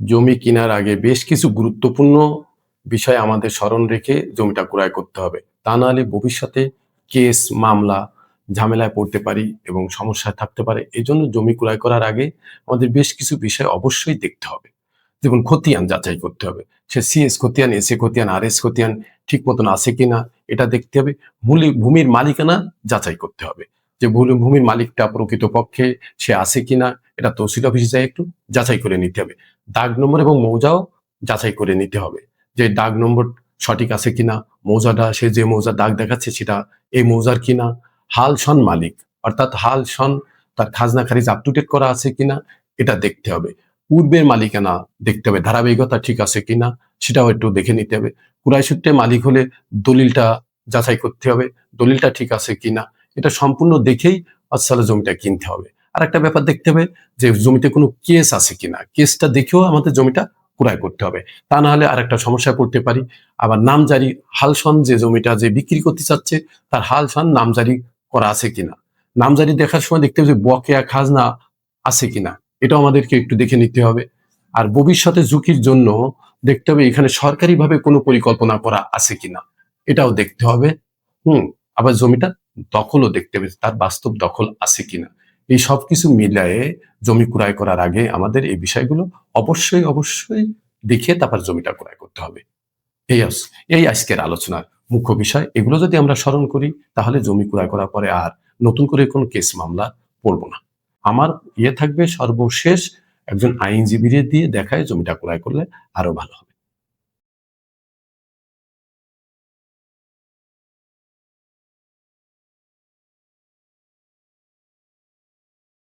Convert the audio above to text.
জমি কেনার আগে বেশ কিছু গুরুত্বপূর্ণ বিষয় আমাদের স্মরণ রেখে জমিটা ক্রয় করতে হবে। তা নাহলে ভবিষ্যতে কেস, মামলা, ঝামেলায় পড়তে পারি এবং সমস্যায় থাকতে পারে। এই জন্য জমি ক্রয় করার আগে আমাদের বেশ কিছু বিষয় অবশ্যই দেখতে হবে। যেমন খতিয়ান যাচাই করতে হবে। সে সিএস খতিয়ান এস এ খতিয়ান আর এস খতিয়ান ঠিক মতন আছে কিনা, এটা দেখতে হবে। ভূমি ভূমির মালিকানা যাচাই করতে হবে। যে ভূমি- ভূমির মালিকটা প্রকৃতপক্ষে সে আছে কিনা, এটা তহসিল অফিসে যায় একটু যাচাই করে নিতে হবে। দাগ নম্বর এবং মৌজাও যাচাই করে নিতে হবে যে দাগ নম্বর সঠিক আছে কিনা, মৌজাটা, সে যে মৌজার দাগ দেখাচ্ছে সেটা এই মৌজার কিনা, হাল, সন মালিক, অর্থাৎ হাল, সন তার খাজনা খারিজ আপ টু ডেট করা আছে কিনা, এটা দেখতে হবে। পূর্বের মালিকানা দেখতে হবে, ধারাবাহিকতা ঠিক আছে কিনা, সেটাও একটু দেখে নিতে হবে। কুরাই সূত্রে মালিক হলে দলিলটা যাচাই করতে হবে, দলিলটা ঠিক আছে কিনা এটা সম্পূর্ণ দেখেই আসলে জমিটা কিনতে হবে। আর একটা ব্যাপার দেখতে হবে যে জমিতে কোনো কেস আছে কিনা। কেসটা দেখেও আমাদের জমিটা ক্রয় করতে হবে। তা না হলে আর একটা সমস্যায় পড়তে পারি। আবার নামজারি হালসন যে জমিটা যে বিক্রি করতে চাচ্ছে, তার হালসন নামজারি করা আছে কিনা? নামজারি দেখার সময় দেখতে হবে যে বকেয়া খাজনা আছে কিনা। এটাও আমাদেরকে একটু দেখে নিতে হবে। আর ভবিষ্যতে ঝুঁকির জন্য দেখতে হবে এখানে সরকারিভাবে কোনো পরিকল্পনা করা আছে কিনা। এটাও দেখতে হবে। হুম, আবার জমিটা দখলও দেখতে হবে তার বাস্তব দখল আছে কিনা? এই সব কিছু মিলায়ে জমি ক্রয় করার আগে আমাদের এই বিষয়গুলো অবশ্যই অবশ্যই দেখে তারপর জমিটা ক্রয় করতে হবে। এই এই আজকের আলোচনার মুখ্য বিষয়, এগুলো যদি আমরা স্মরণ করি, তাহলে জমি ক্রয় করার পরে আর নতুন করে কোনো কেস মামলা পড়ব না। আমার ইয়ে থাকবে সর্বশেষ একজন আইনজীবীরে দিয়ে দেখায় জমিটা ক্রয় করলে আরও ভালো হবে।